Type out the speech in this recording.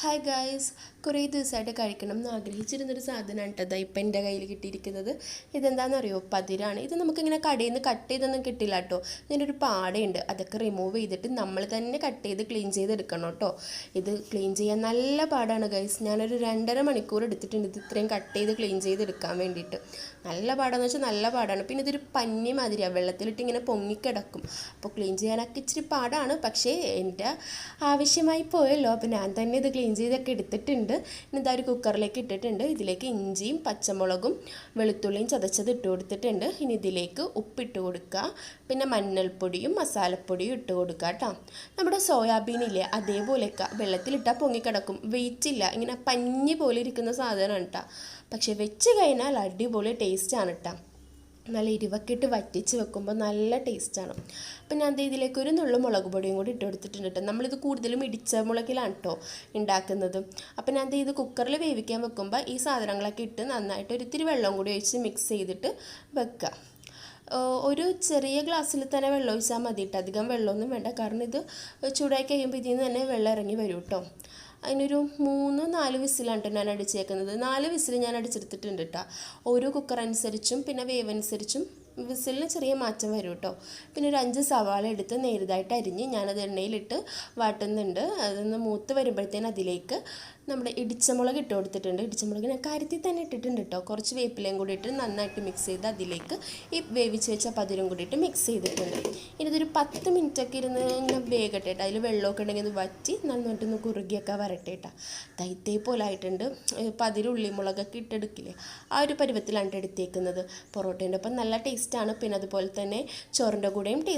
Hi guys കുറേ ദിവസമായിട്ട് കഴിക്കണം എന്ന് ആഗ്രഹിച്ചിരുന്നൊരു സാധനമാണ് കേട്ടോ ഇപ്പം എന്റെ കയ്യിൽ കിട്ടിയിരിക്കുന്നത്. ഇതെന്താണെന്ന് അറിയോ പതിരാണ്. ഇത് നമുക്കിങ്ങനെ കടയിൽ നിന്ന് കട്ട് ചെയ്തൊന്നും കിട്ടില്ല കേട്ടോ ഇതിന്റെ ഒരു പാടയുണ്ട്. അതൊക്കെ റിമൂവ് ചെയ്തിട്ട് നമ്മൾ തന്നെ കട്ട് ചെയ്ത് ക്ലീൻ ചെയ്തെടുക്കണം കേട്ടോ ഇത് ക്ലീൻ ചെയ്യാൻ നല്ല പാടാണ് ഗൈസ് ഞാനൊരു രണ്ടര മണിക്കൂർ എടുത്തിട്ടുണ്ട് ഇത് ഇത്രയും കട്ട് ചെയ്ത് ക്ലീൻ ചെയ്തെടുക്കാൻ വേണ്ടിയിട്ട്. നല്ല പാടാന്ന് വെച്ചാൽ നല്ല പാടാണ്. പിന്നെ ഇതൊരു പഞ്ഞി മാതിരിയാണ് വെള്ളത്തിലിട്ട് ഇങ്ങനെ പൊങ്ങിക്കിടക്കും. അപ്പോൾ ക്ലീൻ ചെയ്യാനൊക്കെ ഇച്ചിരി പാടാണ്. പക്ഷേ എന്റെ ആവശ്യമായി പോയല്ലോ. അപ്പോൾ ഞാൻ തന്നെ ഇത് ക്ലീൻ ചെയ്തൊക്കെ എടുത്തിട്ടുണ്ട്. ഇനി ഇതാ ഒരു കുക്കറിലേക്ക് ഇട്ടിട്ടുണ്ട്. ഇതിലേക്ക് ഇഞ്ചിയും പച്ചമുളകും വെളുത്തുള്ളിയും ചതച്ചത് ഇട്ട് കൊടുത്തിട്ടുണ്ട്. ഇനി ഇതിലേക്ക് ഉപ്പിട്ട് കൊടുക്കുക. പിന്നെ മഞ്ഞൾപ്പൊടിയും മസാലപ്പൊടിയും ഇട്ട് കൊടുക്കുക കേട്ടോ. നമ്മുടെ സോയാബീനില്ലേ അതേപോലെയൊക്കെ വെള്ളത്തിലിട്ടാൽ പൊങ്ങിക്കിടക്കും. വെയിറ്റില്ല ഇങ്ങനെ പഞ്ഞി പോലെ ഇരിക്കുന്ന സാധനമാണ് കേട്ടോ പക്ഷേ വെച്ച് കഴിഞ്ഞാൽ അടിപൊളി ടേസ്റ്റാണ് കേട്ടോ നല്ല ഇരുവക്കിട്ട് വറ്റിച്ച് വെക്കുമ്പോൾ നല്ല ടേസ്റ്റാണ്. അപ്പം ഞാൻ ഇതിലേക്ക് ഒരു നുള്ളു മുളക് പൊടിയും കൂടി ഇട്ട് കൊടുത്തിട്ടുണ്ട് കേട്ടോ നമ്മളിത് കൂടുതലും ഇടിച്ച മുളകിലാണ് കേട്ടോ ഉണ്ടാക്കുന്നത് അപ്പം ഞാൻ ഇത് കുക്കറിൽ വേവിക്കാൻ വെക്കുമ്പോൾ ഈ സാധനങ്ങളൊക്കെ ഇട്ട് നന്നായിട്ട് ഒരിത്തിരി വെള്ളം കൂടി ഒഴിച്ച് മിക്സ് ചെയ്തിട്ട് വെക്കുക ഒരു ചെറിയ ഗ്ലാസ്സിൽ തന്നെ വെള്ളം ഒഴിച്ചാൽ മതി കേട്ടോ അധികം വെള്ളമൊന്നും വേണ്ട. കാരണം ഇത് ചൂടായി കഴിയുമ്പോൾ ഇതിൽ നിന്ന് തന്നെ വെള്ളം ഇറങ്ങി വരും കേട്ടോ അതിനൊരു മൂന്ന് നാല് വിസിലാണ് കേട്ടോ ഞാൻ അടിച്ചേക്കുന്നത് നാല് വിസിൽ ഞാൻ അടിച്ചെടുത്തിട്ടുണ്ട് കേട്ടോ ഓരോ കുക്കർ അനുസരിച്ചും പിന്നെ വേവ് അനുസരിച്ചും വിസിലിന് ചെറിയ മാറ്റം വരും കേട്ടോ. പിന്നെ ഒരു അഞ്ച് സവാള എടുത്ത് നേരിതായിട്ട് അരിഞ്ഞ് ഞാനത് എണ്ണയിലിട്ട് വാട്ടുന്നുണ്ട്. അതൊന്ന് മൂത്ത് വരുമ്പോഴത്തേന് അതിലേക്ക് നമ്മുടെ ഇടിച്ചമുളക് ഇട്ട് കൊടുത്തിട്ടുണ്ട്. ഇടിച്ചമുളക് ഞാൻ കരുത്തി തന്നെ ഇട്ടിട്ടുണ്ട് കേട്ടോ. കുറച്ച് വേപ്പിലയും കൂടി ഇട്ട് നന്നായിട്ട് മിക്സ് ചെയ്ത് അതിലേക്ക് ഈ വേവിച്ച് വെച്ച പതിരും കൂടിയിട്ട് മിക്സ് ചെയ്തിട്ടുണ്ട്. ഇനി ഇതൊരു പത്ത് മിനിറ്റൊക്കെ ഇരുന്ന് ഇങ്ങനെ വേഗട്ടെ കേട്ടോ. അതിൽ വെള്ളമൊക്കെ ഉണ്ടെങ്കിൽ ഒന്ന് വറ്റി നന്നായിട്ടൊന്ന് കുറുകിയൊക്കെ വരട്ടെ കേട്ടോ. തൈത്തേ പോലെ ആയിട്ടുണ്ട്. പതിരുള്ളി മുളകൊക്കെ ഇട്ടെടുക്കില്ലേ? ആ ഒരു പരുവത്തിലാണ് എടുത്തേക്കുന്നത്. പൊറോട്ടേന്റെ ഒപ്പം നല്ല ടേസ്റ്റാണ് പിന്നെ അതുപോലെ തന്നെ ചോറിന്റെ കൂടെയും ടേസ്റ്റ്